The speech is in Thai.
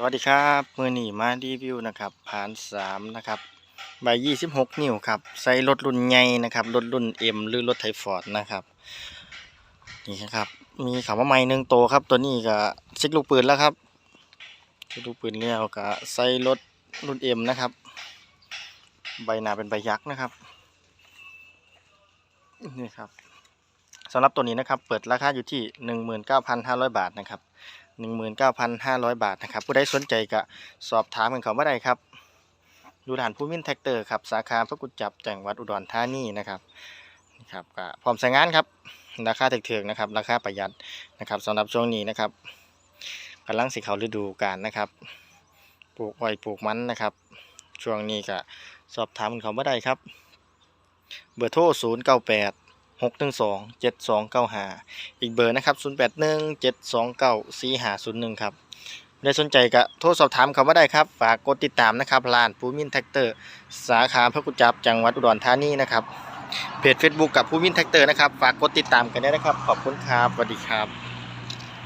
สวัสดีครับมือหนีมารีวิวนะครับผ่านสามนะครับใบยี่สิบหกนิ้วครับใส่รถรุ่นใหญ่นะครับรถรุ่นเอ็มหรือรถไทฟอร์ดนะครับนี่ครับมีคำว่าไม้หนึ่งโตครับ ตัวนี้ก็ซิกลูกปืนแล้วครับซิกลูกปืนแล้วก็ใส่รถรุ่นเอ็มนะครับ ใบหนาเป็นใบยักษ์นะครับนี่ครับสำหรับตัวนี้นะครับ เปิดราคาอยู่ที่หนึ่งหมื่นเก้าพันห้าร้อยบาทนะครับ 19,500 บาทนะครับ ผู้ใดสนใจก็สอบถามกันเขามาได้ครับดูด่านผู้มินแท็กเตอร์ครับสาขาพระกุฎจับจังหวัดอุดรธานีนะครับนะครับก็พร้อมใช้งานครับราคาถึกๆนะครับ ราคาประหยัดนะครับสำหรับช่วงนี้นะครับกำลังสิเขาฤดูกาลนะครับปลูกอ้อยปลูกมันนะครับ ช่วงนี้ก็สอบถามกันเขามาได้ครับ เบอร์โทร0 9 8 6 1 2 7 2 9 5 อีกเบอร์นะครับ 0 8 1 7 2 9 4 5 0 1 ครับได้สนใจก็โทรสอบถามเขามาได้ครับ ฝากกดติดตามนะครับลานภูมินแท็กเตอร์ สาขาพระกุจับจังหวัดอุดรธานีนะครับ เพจ Facebook กับภูมินแท็กเตอร์นะครับ ฝากกดติดตามกันได้นะครับ ขอบคุณครับสวัสดีครับ